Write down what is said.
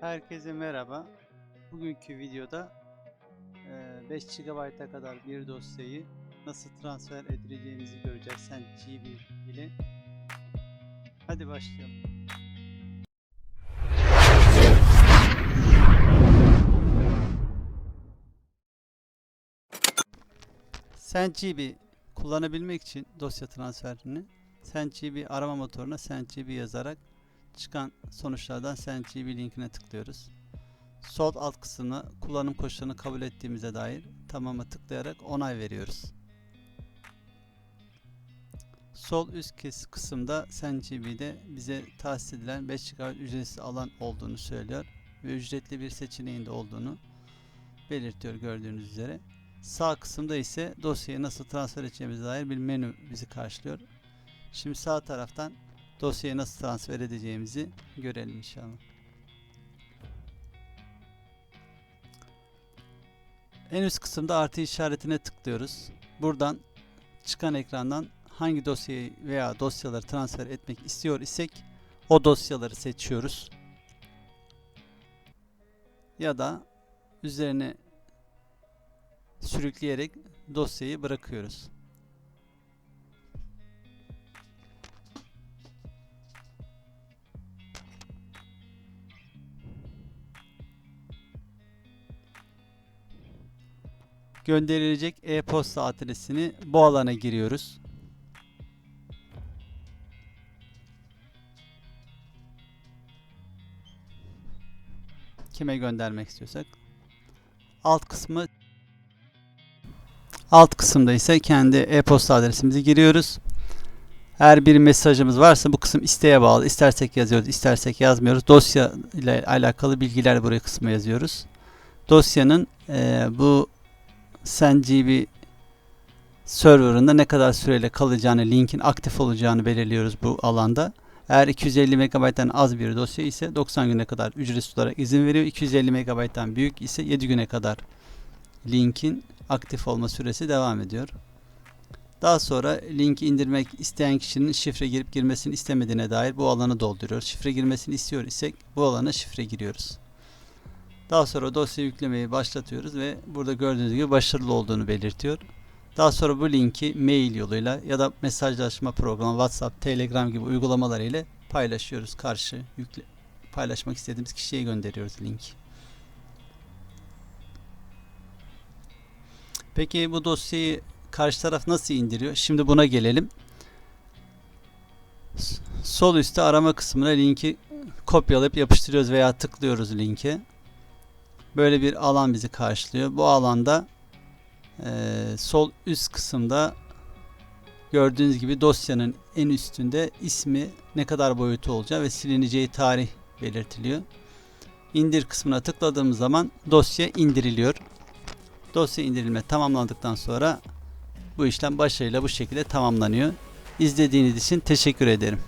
Herkese merhaba. Bugünkü videoda eee, 5 GB'a kadar bir dosyayı nasıl transfer edileceğimizi göreceğiz SendGB ile. Hadi başlayalım. SendGB kullanabilmek için dosya transferini SendGB arama motoruna SendGB yazarak çıkan sonuçlardan SendGB linkine tıklıyoruz. Sol alt kısmına kullanım koşullarını kabul ettiğimize dair tamama tıklayarak onay veriyoruz. Sol üst kısımda SendGB'de bize tahsis edilen 5 GB ücretsiz alan olduğunu söylüyor ve ücretli bir seçeneğin de olduğunu belirtiyor gördüğünüz üzere. Sağ kısımda ise dosyayı nasıl transfer edeceğimize dair bir menü bizi karşılıyor. Şimdi sağ taraftan dosyayı nasıl transfer edeceğimizi görelim inşallah. En üst kısımda artı işaretine tıklıyoruz. Buradan çıkan ekrandan hangi dosyayı veya dosyaları transfer etmek istiyor isek o dosyaları seçiyoruz. Ya da üzerine sürükleyerek dosyayı bırakıyoruz. Gönderilecek e-posta adresini bu alana giriyoruz. Kime göndermek istiyorsak. Alt kısmı alt kısımda ise kendi e-posta adresimizi giriyoruz. Eğer bir mesajımız varsa bu kısım isteğe bağlı. İstersek yazıyoruz, istersek yazmıyoruz. Dosya ile alakalı bilgiler buraya kısma yazıyoruz. Dosyanın eee, bu SendGB serverında ne kadar süreyle kalacağını, linkin aktif olacağını belirliyoruz bu alanda. Eğer 250 MB'den az bir dosya ise 90 güne kadar ücretsiz olarak izin veriyor. 250 MB'den büyük ise 7 güne kadar linkin aktif olma süresi devam ediyor. Daha sonra linki indirmek isteyen kişinin şifre girip girmesini istemediğine dair bu alanı dolduruyoruz. Şifre girmesini istiyor isek bu alana şifre giriyoruz. Daha sonra dosya yüklemeyi başlatıyoruz ve burada gördüğünüz gibi başarılı olduğunu belirtiyor. Daha sonra bu linki mail yoluyla ya da mesajlaşma programı WhatsApp, Telegram gibi uygulamalar ile paylaşıyoruz. Karşı yükle paylaşmak istediğimiz kişiye gönderiyoruz linki. Peki bu dosyayı karşı taraf nasıl indiriyor? Şimdi buna gelelim. Sol üstte arama kısmına linki kopyalayıp yapıştırıyoruz veya tıklıyoruz linke böyle bir alan bizi karşılıyor. Bu alanda e, sol üst kısımda gördüğünüz gibi dosyanın en üstünde ismi ne kadar boyutu olacağı ve silineceği tarih belirtiliyor. İndir kısmına tıkladığımız zaman dosya indiriliyor. Dosya indirilme tamamlandıktan sonra bu işlem başarıyla bu şekilde tamamlanıyor. İzlediğiniz için teşekkür ederim.